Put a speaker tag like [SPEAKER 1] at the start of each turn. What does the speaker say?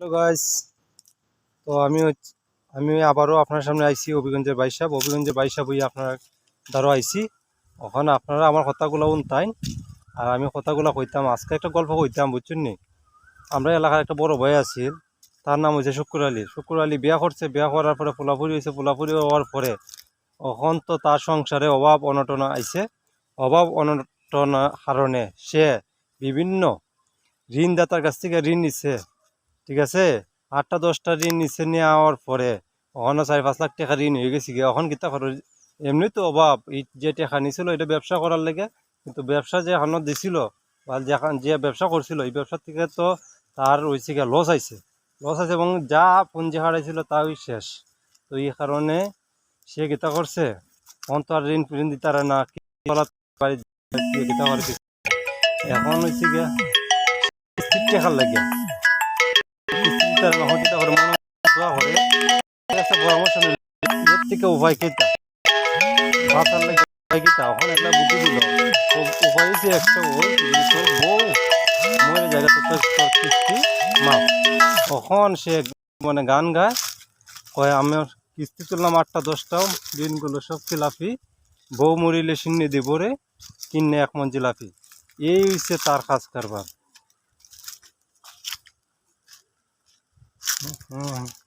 [SPEAKER 1] Hello guys তো আমি আমি আবারও আপনার সামনে আইছি অভিগঞ্জের বাইসাব অভিগঞ্জের বাইসাব হইয়া আপনার দ্বারা আইছি। ওখানে আপনারা আমার কথাগুলো উনতাইন আর আমি কথাগুলো কইতাম, আজকে একটা গল্প কইতাম, বুঝছেন নি? আমরা এলাকার একটা বড় ভাই আছিল তার নাম হয়েছে শুক্র আলী। শুক্র আলী বিয়া করছে, বিয়া করার পরে পোলাপুরি হয়েছে পোলাপুরি হওয়ার পরে এখন তো তার সংসারে অভাব অনটন আইছে। অভাব অনটন কারণে সে বিভিন্ন ঋণদাতার কাছ থেকে ঋণ নিছে। ঠিক আছে? আটটা, দশটা ঋণ নিচে নেওয়ার পরে ওখানে চার, পাঁচ লাখ টাকা ঋণ হয়ে গেছে এখন কিতা করো এমনি তো অভাব। এই যে টাকা নিছিল, এটা ব্যবসা করার লেগে। কিন্তু ব্যবসা যে এখন দিছিল, বা যেখান যে ব্যবসা করছিল, এই ব্যবসা থেকে তো তার হয়েছে গিয়ে লস আইছে। লস আছে এবং যা পুঁজি হারাইছিল, তাই শেষ। তো এই কারণে সে গীতা করছে? এখন তো আর ঋণ ফিন দিতে পারে না। এখন হয়েছে গিয়া টাকার লাগে। মনে পরামর্শ থেকে উপায় কেতা বাঁচার লাগে উপায় কেতা ওখানে একটা উপায় একটা কিস্তি তখন সে মানে গান গায়, কয়, আমি কিস্তি তুললাম আটটা দশটাও দিনগুলো সব খিলাফি বউ মরিলে শূন্য দিব রে কিনে এক মন জিলাপি। এই হচ্ছে তার কাজ কারবার। 嗯。好